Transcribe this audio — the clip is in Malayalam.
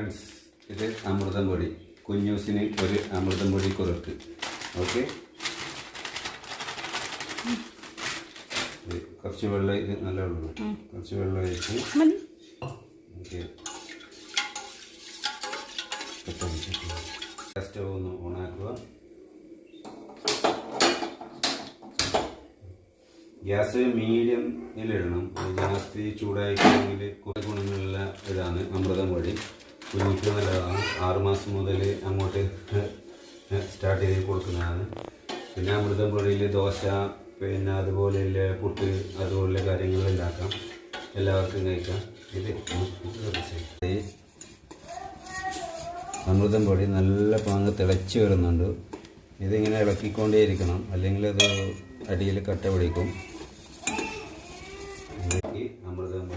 ഫ്രണ്ട്സ് ഇത് അമൃതം പൊടി കുഞ്ഞൂസിന് ഒരു അമൃതം പൊടി കുറുക്ക് ഓക്കെ കുറച്ച് വെള്ളം ഇത് നല്ല വെള്ളം. കുറച്ച് വെള്ളം ഒഴിച്ച്. ഓക്കെ. സ്റ്റവ് ഒന്ന് ഓണാക്കുക. ഗ്യാസ് മീഡിയമിലിടണം ജാസ്തി ചൂടായിക്കണമെങ്കിൽ കുറേ ഗുണങ്ങളുള്ള ഇതാണ് അമൃതം പൊടി കുഞ്ഞിക്ക് നല്ലതാണ് ആറുമാസം മുതൽ അങ്ങോട്ട് സ്റ്റാർട്ട് ചെയ്ത് കൊടുക്കുന്നതാണ്. പിന്നെ അമൃതം പൊടിയിൽ ദോശ പിന്നെ അതുപോലെയുള്ള പുട്ട് അതുപോലുള്ള കാര്യങ്ങൾ ഉണ്ടാക്കാം. എല്ലാവർക്കും കഴിക്കാം. ഇത് അമൃതം പൊടി നല്ല പാങ്ങ് തിളച്ച് വരുന്നുണ്ട്. ഇതിങ്ങനെ ഇളക്കിക്കൊണ്ടേയിരിക്കണം. അല്ലെങ്കിൽ അത് അടിയിൽ കട്ട പിടിക്കും. അമൃതം